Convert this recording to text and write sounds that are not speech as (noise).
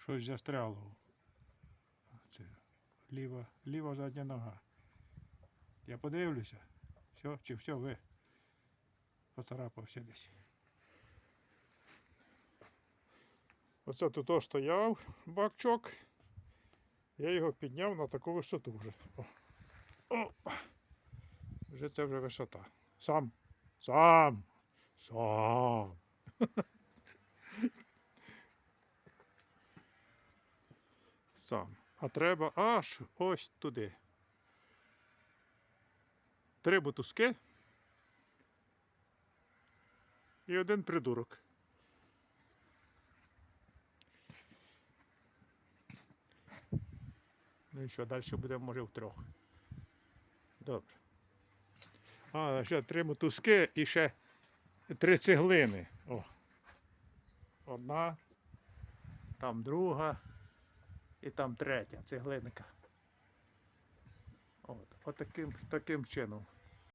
Щось застряло. Це ліва, ліва задня нога. Я подивлюся. Все, чи все ви? Поцарапався десь. Оце тут стояв бакчок. Я його підняв на таку висоту вже. О. О. Вже це вже висота. Сам. Сам. Сам. (laughs) Сам. А треба аж ось туди. Три бутузки і один придурок. Ну і що, далі будемо, може, втрьох. Добре. А, ще три мотузки і ще три цеглини. О. Одна, там друга і там третя цеглинка. От, от таким, таким чином.